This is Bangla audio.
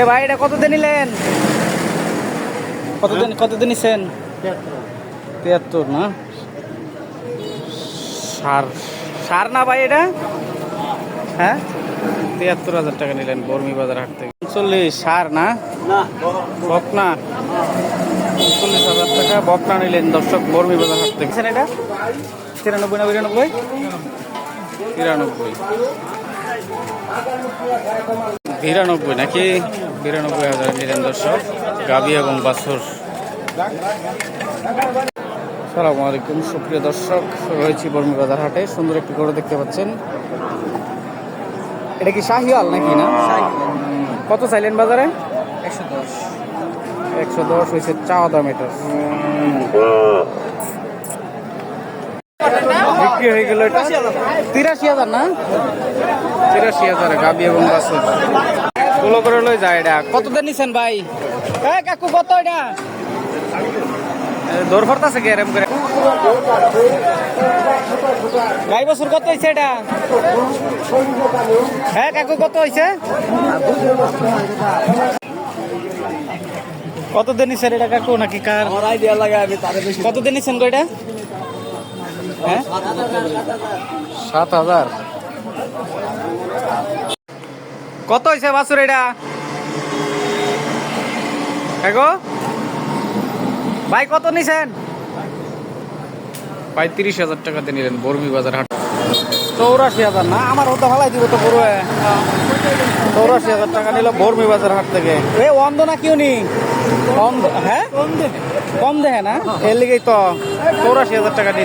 এ ভাই এটা কত দিন নিলেন? কতদিন কতদিন নিছেন? তিয়াত্তর না? সার সার না ভাই এটা? হ্যাঁ? তিয়াত্তর হাজার টাকা নিলেন বর্মি বাজার হাট থেকে। চল্লিশ সার না? বকনা। চল্লিশ হাজার টাকা বকনা নিলেন দর্শক বর্মি বাজার হাট থেকে। এটা? তিরানব্বই না বিরানব্বই? তিরানব্বই। বিরানব্বই নাকি? বিরানব্বই হাজার নিলেন দর্শক গাবি এবং বাছর। সালামু আলাইকুম সুপ্রিয় দর্শক রয়েছি বর্মি বাজার হাটে। সুন্দর একটি গরু দেখতে পাচ্ছেন। এটা কি শাহিওয়াল নাকি না? কত চাইলেন বাজারে? একশো দশ। একশো দশ হয়েছে চাওয়া দাম এটা বিক্রি হয়ে গেল এটা? তিরাশি হাজার না? তিরাশি হাজার গাবি এবং বাছর। ষোলো করে লই যায় এটা। কত দিন নিছেন ভাই? এ কাকু কত এটা? দৌড় ফরতাছে কি এরম করে? গাই বছর কত হয়েছে এটা? হ্যাঁ কাকু কত হয়েছে কত দিন নিছেন এটা কাকু নাকি কার? আমার আইডিয়া লাগে আমি তাদের বেশি। কত দিন নিছেন গো এটা? হ্যাঁ? সাত হাজার। কত হয়েছে বাছুর এটা? এগো ভাই কত নিছেন? ভাই তিরিশ হাজার টাকা দিয়ে নিলেন বর্মি বাজার হাট। চৌরাশি হাজার না? আমার ওটা ভালাই দিব তো বড় চৌরাশি হাজার টাকা নিল বর্মি বাজার হাট থেকে। এ অন্ধ না কিউ নি অন্ধ হ্যাঁ? কম দেখে না? এর লিগেই তো চৌরাশি হাজার টাকা নিল।